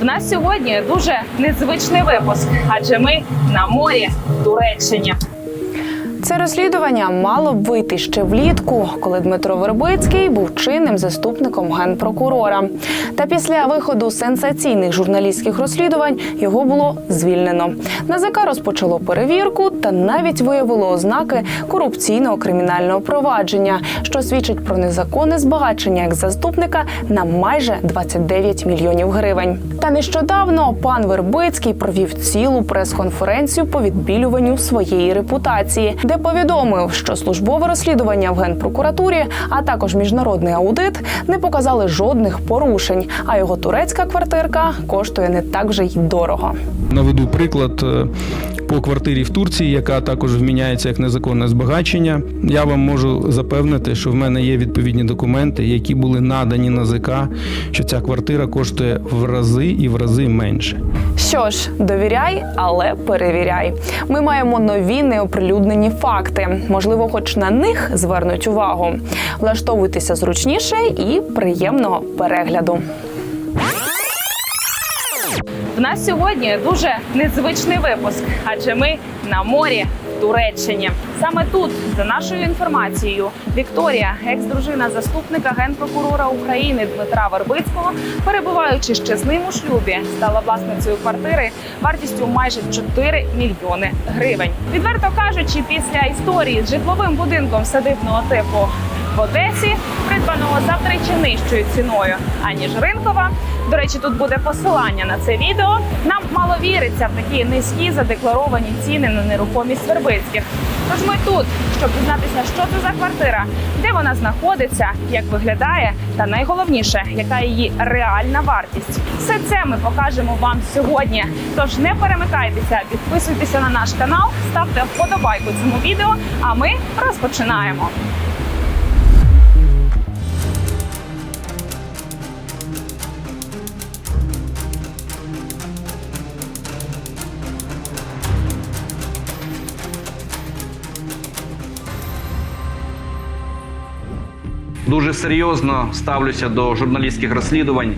В нас сьогодні дуже незвичний випуск, адже ми на морі в Туреччині. Це розслідування мало б вийти ще влітку, коли Дмитро Вербицький був чинним заступником генпрокурора. Та після виходу сенсаційних журналістських розслідувань його було звільнено. НАЗК розпочало перевірку та навіть виявило ознаки корупційного кримінального провадження, що свідчить про незаконне збагачення як заступника на майже 29 мільйонів гривень. Та нещодавно пан Вербицький провів цілу прес-конференцію по відбілюванню своєї репутації, де повідомив, що службове розслідування в генпрокуратурі, а також міжнародний аудит не показали жодних порушень. А його турецька квартирка коштує не так вже й дорого. Наведу приклад е, по квартирі в Турції, яка також вміняється як незаконне збагачення. Я вам можу запевнити, що в мене є відповідні документи, які були надані НАЗК, що ця квартира коштує в рази і в рази менше. Що ж, довіряй, але перевіряй. Ми маємо нові неоприлюднені факти. Можливо, хоч на них звернуть увагу. Влаштовуйтеся зручніше і приємного перегляду. В нас сьогодні дуже незвичний випуск, адже ми на морі в Туреччині. Саме тут, за нашою інформацією, Вікторія, екс-дружина заступника генпрокурора України Дмитра Вербицького, перебуваючи ще з ним у шлюбі, стала власницею квартири вартістю майже 4 мільйони гривень. Відверто кажучи, після історії з житловим будинком садибного типу в Одесі, придбаного за втричі нижчою ціною, аніж ринкова. До речі, тут буде посилання на це відео. Нам мало віриться в такі низькі задекларовані ціни на нерухомість Вербицьких. Тож ми тут, щоб дізнатися, що це за квартира, де вона знаходиться, як виглядає, та найголовніше, яка її реальна вартість. Все це ми покажемо вам сьогодні. Тож не перемикайтеся, підписуйтеся на наш канал, ставте вподобайку цьому відео. А ми розпочинаємо. Дуже серйозно ставлюся до журналістських розслідувань.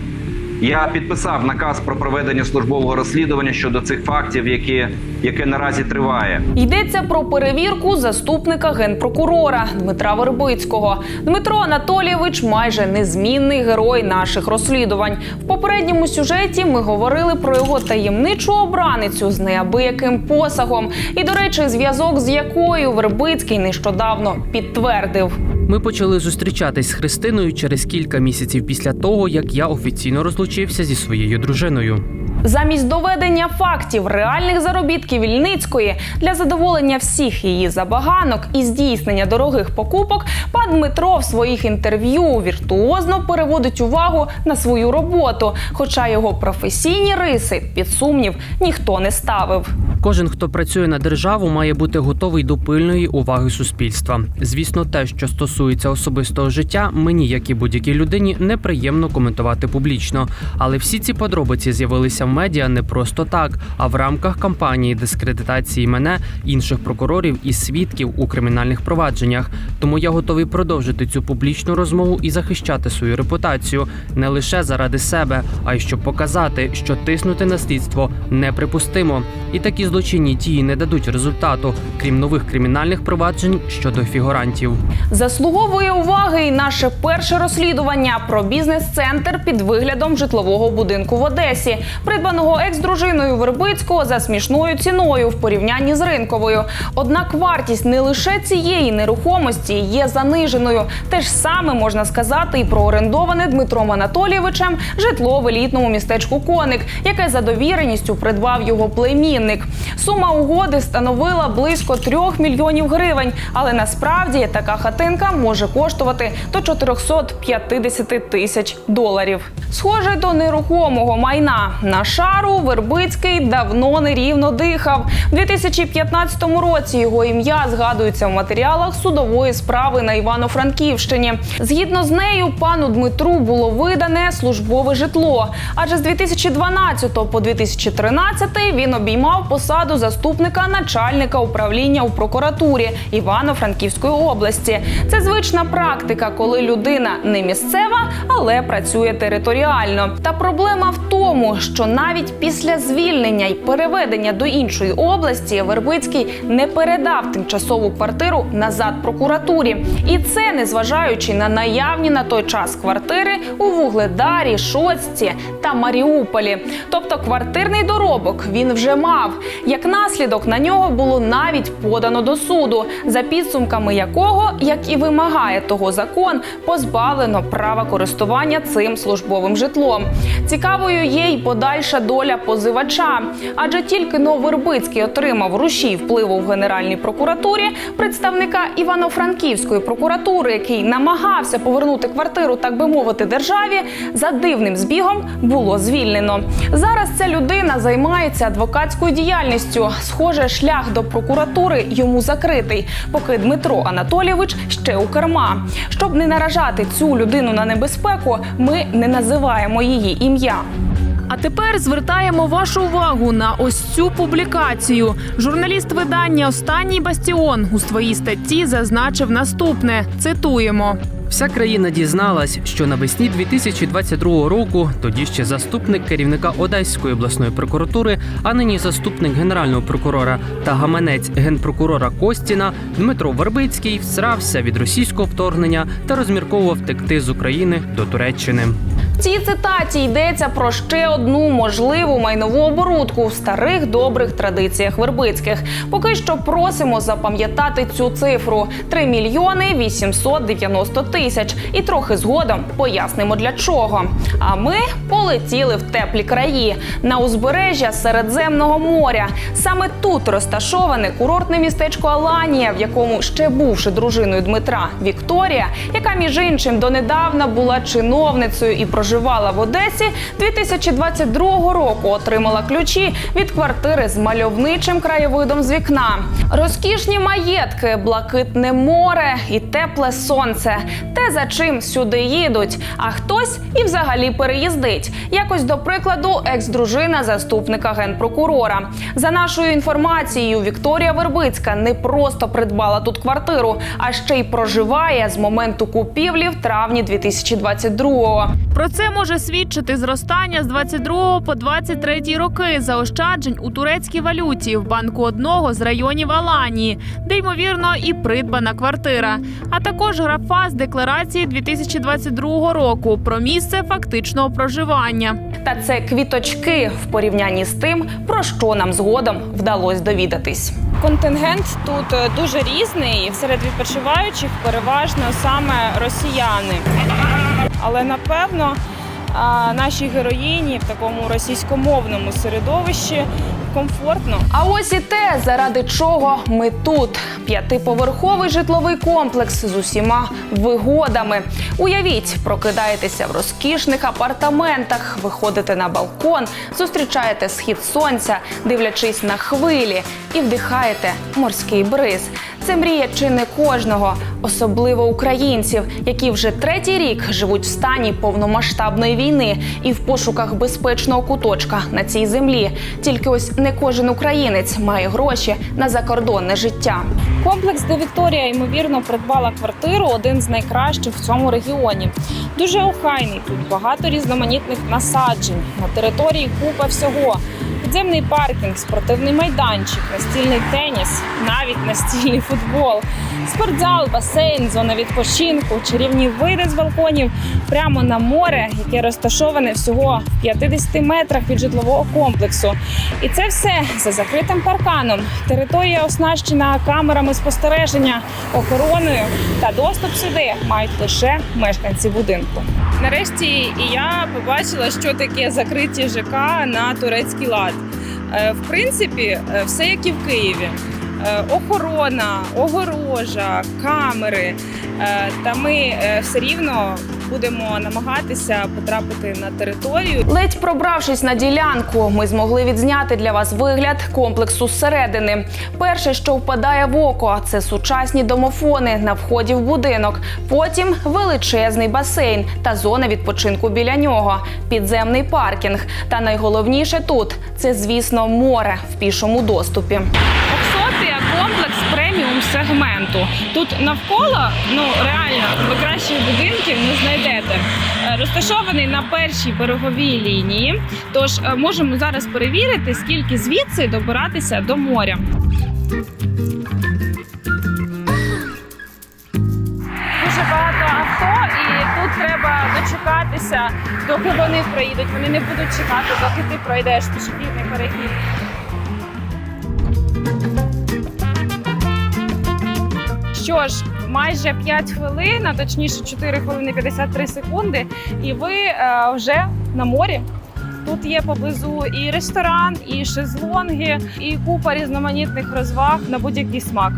Я підписав наказ про проведення службового розслідування щодо цих фактів, які, яке наразі триває. Йдеться про перевірку заступника генпрокурора Дмитра Вербицького. Дмитро Анатолійович майже незмінний герой наших розслідувань. В попередньому сюжеті ми говорили про його таємничу обраницю з неабияким посагом. І, до речі, зв'язок з якою Вербицький нещодавно підтвердив. Ми почали зустрічатись з Христиною через кілька місяців після того, як я офіційно розлучився зі своєю дружиною. Замість доведення фактів реальних заробітків Вільницької для задоволення всіх її забаганок і здійснення дорогих покупок, пан Дмитро в своїх інтерв'ю віртуозно переводить увагу на свою роботу, хоча його професійні риси під сумнів ніхто не ставив. Кожен, хто працює на державу, має бути готовий до пильної уваги суспільства. Звісно, те, що стосується особистого життя, мені, як і будь-якій людині, неприємно коментувати публічно. Але всі ці подробиці з'явилися в медіа не просто так, а в рамках кампанії дискредитації мене, інших прокурорів і свідків у кримінальних провадженнях. Тому я готовий продовжити цю публічну розмову і захищати свою репутацію не лише заради себе, а й щоб показати, що тиснути на слідство неприпустимо. І такі злочинні дії не дадуть результату, крім нових кримінальних проваджень щодо фігурантів. Заслуговує уваги і наше перше розслідування про бізнес-центр під виглядом житлового будинку в Одесі, придбаного екс-дружиною Вербицького за смішною ціною в порівнянні з ринковою. Однак вартість не лише цієї нерухомості є заниженою. Те ж саме можна сказати і про орендоване Дмитром Анатолійовичем житло в елітному містечку Коник, яке за довіреністю придбав його племінник. Сума угоди становила близько трьох мільйонів гривень, але насправді така хатинка може коштувати до 450 тисяч доларів. Схоже до нерухомого майна на шару Вербицький давно нерівно дихав. У 2015 році його ім'я згадується в матеріалах судової справи на Івано-Франківщині. Згідно з нею, пану Дмитру було видане службове житло. Адже з 2012 по 2013 він обіймав посаду заступника начальника управління у прокуратурі Івано-Франківської області. Це звична практика, коли людина не місцева, але працює територіально. Та проблема в тому, що навіть після звільнення й переведення до іншої області Вербицький не передав тимчасову квартиру назад прокуратурі. І це незважаючи на наявні на той час квартири у Вугледарі, Шоцці та Маріуполі. Тобто квартирний доробок він вже мав. Як наслідок на нього було навіть подано до суду, за підсумками якого, як і вимагає того закон, позбавлено права користування цим службовим житлом. Цікавою є й подальша доля позивача, адже тільки Нововербицький отримав рушій впливу в Генеральній прокуратурі представника Івано-Франківської прокуратури, який намагався повернути квартиру, так би мовити, державі, за дивним збігом було звільнено. Зараз ця людина займається адвокатською діяльністю. Схоже, шлях до прокуратури йому закритий, поки Дмитро Анатолійович ще у керма. Щоб не наражати цю людину на небезпеку, ми не називаємо її ім'я. А тепер звертаємо вашу увагу на ось цю публікацію. Журналіст видання Останній бастіон у своїй статті зазначив наступне: цитуємо. Вся країна дізналась, що навесні 2022 року тоді ще заступник керівника Одеської обласної прокуратури, а нині заступник генерального прокурора та гаманець генпрокурора Костіна Дмитро Вербицький всрався від російського вторгнення та розмірковував втекти з України до Туреччини. В цій цитаті йдеться про ще одну можливу майнову оборудку в старих добрих традиціях вербицьких. Поки що просимо запам'ятати цю цифру 3 мільйони 890 тисяч. І трохи згодом пояснимо для чого. А ми полетіли в теплі краї на узбережжя Середземного моря. Саме тут розташоване курортне містечко Аланія, в якому ще бувши дружиною Дмитра Вікторія, яка між іншим донедавна була чиновницею і проживала в Одесі, 2022 року отримала ключі від квартири з мальовничим краєвидом з вікна. Розкішні маєтки, блакитне море і тепле сонце. За чим сюди їдуть. А хтось і взагалі переїздить. Якось до прикладу, екс-дружина заступника генпрокурора. За нашою інформацією, Вікторія Вербицька не просто придбала тут квартиру, а ще й проживає з моменту купівлі в травні 2022-го. Про це може свідчити зростання з 22 по 23 роки заощаджень у турецькій валюті в банку одного з районів Аланії, де ймовірно і придбана квартира, а також графа з декларації 2022 року про місце фактичного проживання. Та це квіточки в порівнянні з тим, про що нам згодом вдалося довідатись. Контингент тут е, дуже різний. Серед відпочиваючих переважно саме росіяни. Але напевно а, нашій героїні в такому російськомовному середовищі комфортно. А ось і те, заради чого ми тут. П'ятиповерховий житловий комплекс з усіма вигодами. Уявіть, прокидаєтеся в розкішних апартаментах, виходите на балкон, зустрічаєте схід сонця, дивлячись на хвилі, і вдихаєте морський бриз. Це мрія чи не кожного, особливо українців, які вже третій рік живуть в стані повномасштабної війни і в пошуках безпечного куточка на цій землі. Тільки ось не кожен українець має гроші на закордонне життя. Комплекс, де Вікторія ймовірно придбала квартиру, один з найкращих в цьому регіоні. Дуже охайний тут багато різноманітних насаджень. На території купа всього. Підземний паркінг, спортивний майданчик, настільний теніс, навіть настільний футбол, спортзал, басейн, зона відпочинку, чарівні види з балконів прямо на море, яке розташоване всього в 50 метрах від житлового комплексу. І це все за закритим парканом. Територія оснащена камерами спостереження, охороною та доступ сюди мають лише мешканці будинку. Нарешті і я побачила, що таке закриті ЖК на турецький лад. Е, В принципі, е, все як і в Києві. Е, Охорона, огорожа, камери. Е, Та ми е, все рівно будемо намагатися потрапити на територію Ледь пробравшись на ділянку, ми змогли відзняти для вас вигляд комплексу зсередини. Перше, що впадає в око, це сучасні домофони на вході в будинок. Потім величезний басейн та зона відпочинку біля нього, підземний паркінг. Та найголовніше тут це, звісно, море в пішому доступі. Комплекс преміум сегменту. Тут навколо ну реально ви кращих будинків не знайдете. Е, розташований на першій береговій лінії. Тож е, можемо зараз перевірити, скільки звідси добиратися до моря. Дуже багато авто, і тут треба дочекатися, доки вони проїдуть. Вони не будуть чекати, доки ти пройдеш пішохідний перехід. Що ж, майже 5 хвилин, а точніше 4 хвилини 53 секунди, і ви е, вже на морі. Тут є поблизу і ресторан, і шезлонги, і купа різноманітних розваг на будь-який смак.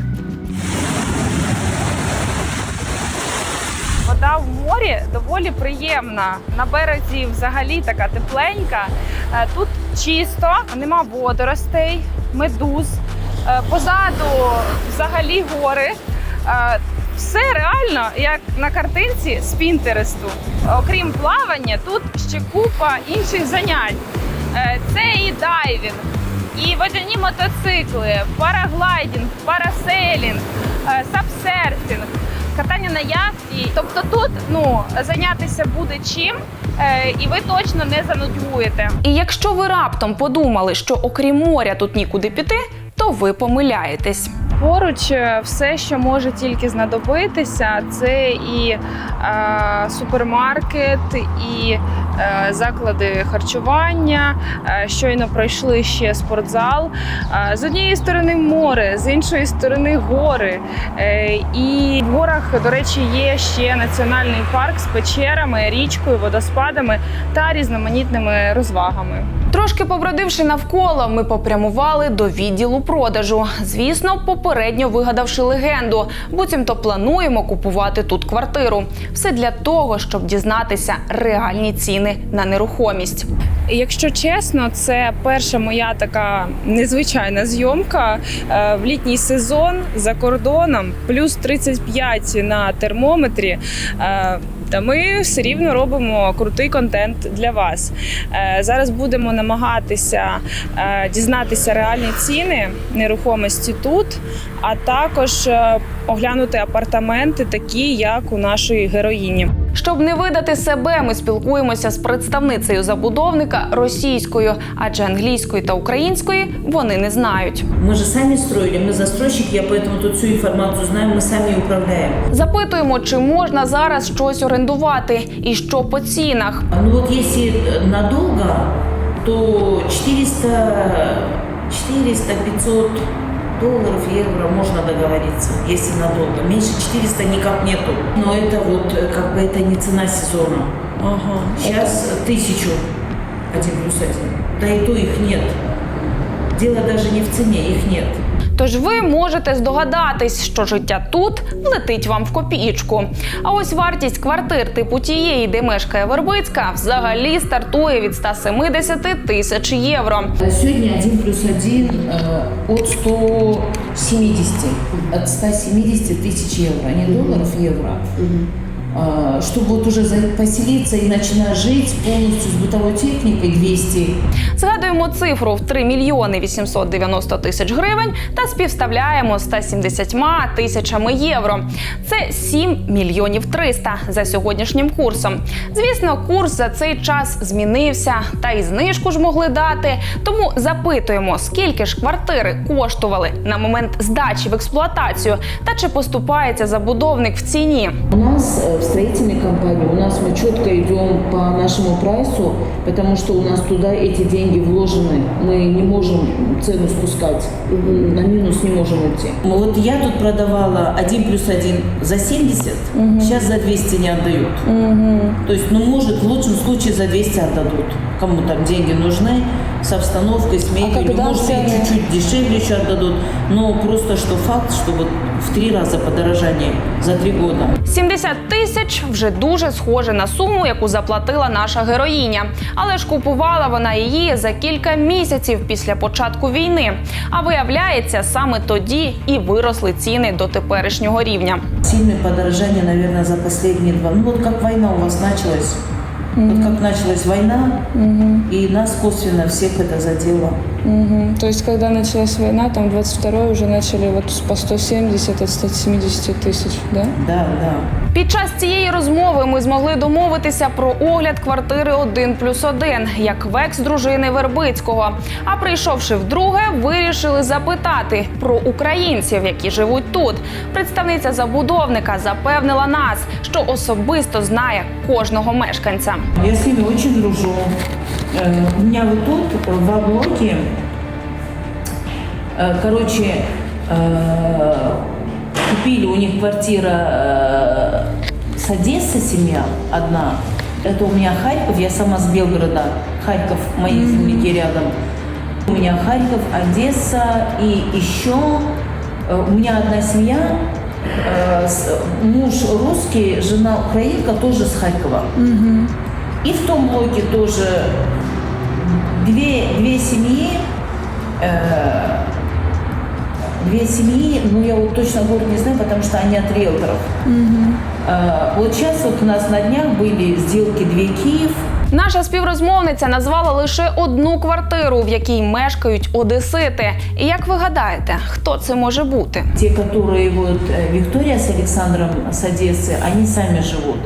Вода в морі доволі приємна. На березі взагалі така тепленька. Е, Тут чисто, нема водоростей, медуз. Е, Позаду взагалі гори. Все реально як на картинці з Пінтересту. Окрім плавання, тут ще купа інших занять. Е, Це і дайвінг, і водяні мотоцикли, параглайдінг, парасейлінг, е, сапсерфінг, катання на яхті. Тобто тут ну зайнятися буде чим, е, і ви точно не занудьгуєте. І якщо ви раптом подумали, що окрім моря тут нікуди піти, то ви помиляєтесь. Поруч е, все, що може тільки знадобитися, це і е, супермаркет, і е, заклади харчування. Е, щойно пройшли ще спортзал. Е, з однієї сторони море, з іншої сторони гори. Е, і в горах, до речі, є ще національний парк з печерами, річкою, водоспадами та різноманітними розвагами. Трошки побродивши навколо, ми попрямували до відділу продажу. Звісно, попередньо вигадавши легенду, буцімто плануємо купувати тут квартиру. Все для того, щоб дізнатися реальні ціни на нерухомість. Якщо чесно, це перша моя така незвичайна зйомка Е, в літній сезон за кордоном, плюс 35 на термометрі. Та ми все рівно робимо крутий контент для вас. Е, Зараз будемо намагатися е, дізнатися реальні ціни нерухомості тут, а також е, оглянути апартаменти, такі як у нашої героїні. Щоб не видати себе, ми спілкуємося з представницею забудовника російською, адже англійської та української вони не знають. Мы же сами строили, мы застройщик, я поэтому тут всю информацию знаю, мы сами и управляем. Запитуємо, чи можна зараз щось орендувати і що по цінах. Ну вот если надолго, то 400, 400, 500 долларов, евро можно договориться, если надолго. Меньше 400 никак нету. Но это вот э, как бы это не цена сезона. Ага. Сейчас тысячу один плюс один. Да и то их нет. Дело даже не в цене, их нет. Тож ви можете здогадатись, що життя тут летить вам в копієчку. А ось вартість квартир типу тієї, де мешкає Вербицька, взагалі стартує від 170 тисяч євро. Сегодня 1 плюс 1 э, от 170. От 170 тысяч евро, не долларов, евро А, Чтобы вот уже за- поселиться и начинать жить полностью с бытовой техникой 200. Згадуємо цифру в 3 мільйони 890 тисяч гривень та співставляємо з 170 тисячами євро. Це 7 мільйонів 300 за сьогоднішнім курсом. Звісно, курс за цей час змінився, та й знижку ж могли дати. Тому запитуємо, скільки ж квартири коштували на момент здачі в експлуатацію, та чи поступається забудовник в ціні. У нас э, в строительной компании, у нас мы четко идем по нашему прайсу, потому что у нас туда эти деньги вложены. Мы не можем цену спускать, на минус не можем уйти. Вот я тут продавала 1 плюс 1 за 70, сейчас за 200 не отдают. То есть, ну, может, в лучшем случае за 200 отдадут. Кому там деньги нужны, с обстановкой, с мебелью. может, и чуть-чуть дешевле еще отдадут. Но просто что факт, что вот в три раза подорожание за три года. 70 тисяч вже дуже схоже на суму, яку заплатила наша героїня. Але ж купувала вона її за кілька місяців після початку війни. А виявляється, саме тоді і виросли ціни до теперішнього рівня. Сильное подорожание, наверное, за последние два. Ну вот как война у вас началась. Вот как началась война, и нас косвенно всех это задело. Мгм. То есть, когда началась война, там 22 уже начали вот по 170 от 170 тысяч, да? Да, да. Під час цієї розмови ми змогли домовитися про огляд квартири 1 плюс 1, як в екс-дружини Вербицького. А прийшовши вдруге, вирішили запитати про українців, які живуть тут. Представниця забудовника запевнила нас, що особисто знає кожного мешканця. Я с ними очень дружу. Э, У меня вот тут, э, в блоке, э, короче, купили у них квартира с Одессы семья одна. Это у меня Харьков, я сама с Белгорода. Харьков, мои земляки рядом. У меня Харьков, Одесса и еще у меня одна семья, муж русский, жена украинка, тоже с Харькова. И в том блоке тоже две, две семьи, э, две семьи, ну я вот точно город не знаю, потому что они от риэлторов. Э, вот сейчас вот у нас на днях были сделки две Киев, Наша співрозмовниця назвала лише одну квартиру, в якій мешкають одесити. І як ви гадаєте, хто це може бути? те, которые вот э, Виктория с Александром с Одессы, они сами живут.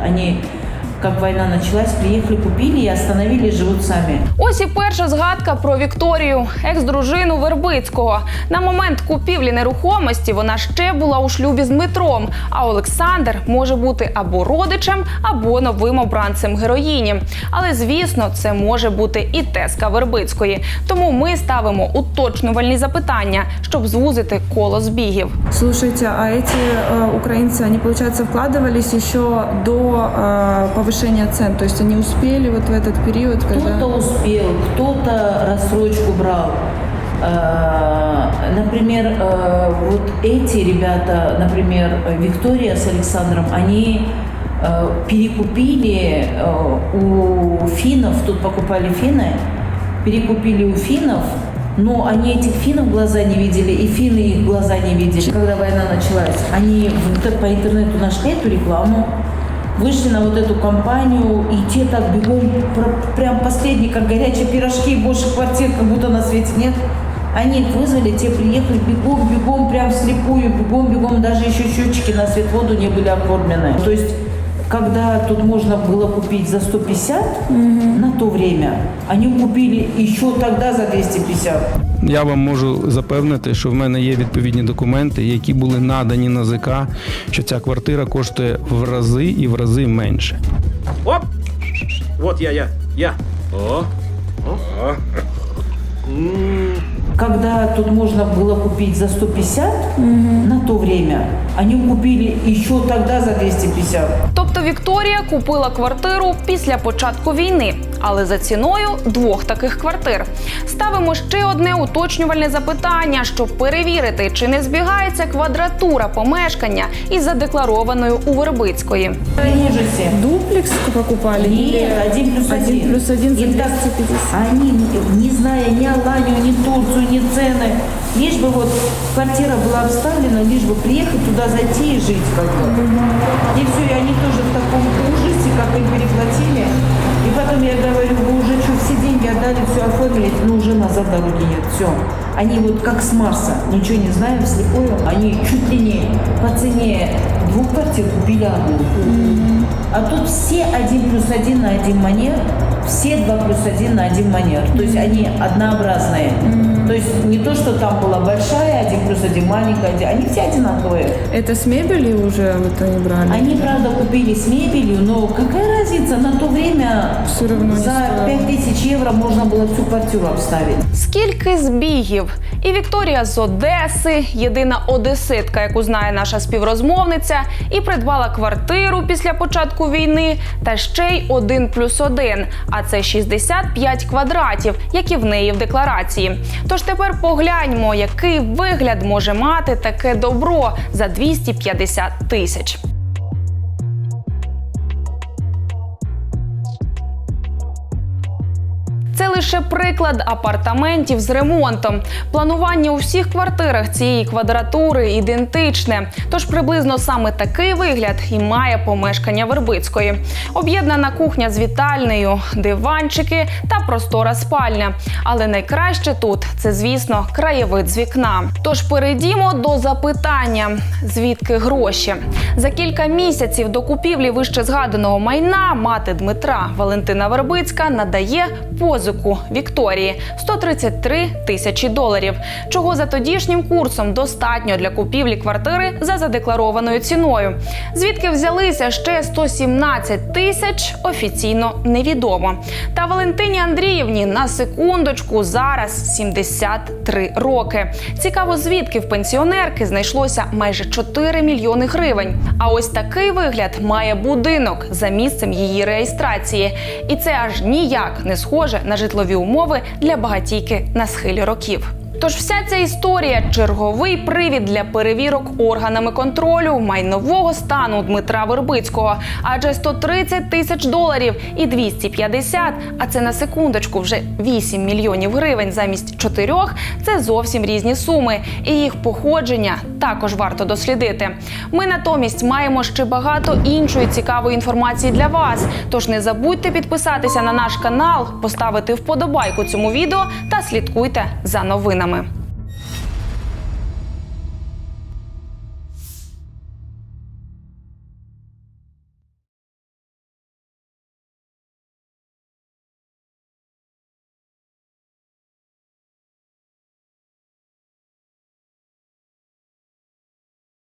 Они, как война началась, приехали, купили и остановились, живут сами. Ось і перша згадка про Вікторію, екс-дружину Вербицького. На момент купівлі нерухомості вона ще була у шлюбі з Дмитром. А Олександр може бути або родичем, або новим обранцем героїні. Але звісно, це може бути і теска Вербицької. Тому ми ставимо уточнювальні запитання, щоб звузити коло збігів. Слушайте, а эти э, украинцы, они, получается, вкладывались еще до э, повышения цен, то есть они успели вот в этот период, когда... Кто-то успел, кто-то рассрочку брал. Э, Например, э, вот эти ребята, например, Виктория с Александром, они э, перекупили у финнов, тут покупали финны, перекупили у финнов, но они этих финнов глаза не видели, и финны их глаза не видели. Когда война началась, они по интернету нашли эту рекламу, вышли на вот эту компанию, и те так бегом, про- прям последние, как горячие пирожки, больше квартир, как будто на свете нет. Они их вызвали, те приехали бегом, бегом, прям слепую, бегом, бегом, даже еще счетчики на свет воду не были оформлены. То есть когда тут можно было купить за 150 на то время, они купили еще тогда за 250. Я вам можу запевнити, що в мене є відповідні документи, які були надані НАЗК, що ця квартира коштує в рази і в рази менше. Оп! Вот я, я, я. О, о. Когда тут можно было купить за 150 на то время, они купили еще тогда за 250. Тобто Вікторія купила квартиру після початку війни, але за ціною двох таких квартир. Ставимо ще одне уточнювальне запитання, щоб перевірити, чи не збігається квадратура помешкання із задекларованою у Вербицької. Дуплекс покупали? Нет, один плюс один. Один плюс один за 250. Они, не зная ни Аланию, ни Турцию, ни цены, лишь бы вот квартира была обставлена, лишь бы приехать туда, зайти и жить бы. И все, и они тоже в таком ужасе, как им переплатили. И потом я говорю, вы уже что, все деньги отдали, все оформили, ну уже назад дороги нет, все. Они вот как с Марса, ничего не знаем, вслепую. Они чуть ли не по цене двух квартир купили одну. А тут все один плюс один на один манер, все два плюс один на один манер. То есть они однообразные. То есть не то, что там была большая, один плюс один маленькая, один- они все одинаковые. Это с мебелью уже вот они брали? Они, правда, купили с мебелью, но какая разница, на то время Всё равно не за стоило. 5000 евро можно было всю квартиру обставить. Скільки збігів? І Вікторія з Одеси, єдина одеситка, яку знає наша співрозмовниця, і придбала квартиру після початку війни, та ще й один плюс один. А це 65 квадратів, які в неї в декларації. Тож тепер погляньмо, який вигляд може мати таке добро за 250 тисяч. Лише приклад апартаментів з ремонтом. Планування у всіх квартирах цієї квадратури ідентичне. Тож приблизно саме такий вигляд і має помешкання Вербицької. Об'єднана кухня з вітальнею, диванчики та простора спальня. Але найкраще тут це, звісно, краєвид з вікна. Тож перейдімо до запитання: звідки гроші? За кілька місяців до купівлі вище згаданого майна мати Дмитра Валентина Вербицька надає позику Вікторії 133 тисячі доларів, чого за тодішнім курсом достатньо для купівлі квартири за задекларованою ціною. Звідки взялися ще 117 тисяч, офіційно невідомо. Та Валентині Андріївні на секундочку зараз 73 роки. Цікаво, звідки в пенсіонерки знайшлося майже 4 мільйони гривень. А ось такий вигляд має будинок за місцем її реєстрації, і це аж ніяк не схоже на житлові умови для багатійки на схилі років. Тож вся ця історія черговий привід для перевірок органами контролю майнового стану Дмитра Вербицького. Адже 130 тисяч доларів і 250, а це на секундочку вже 8 мільйонів гривень замість 4 – це зовсім різні суми, і їх походження також варто дослідити. Ми натомість маємо ще багато іншої цікавої інформації для вас. Тож не забудьте підписатися на наш канал, поставити вподобайку цьому відео та слідкуйте за новинами.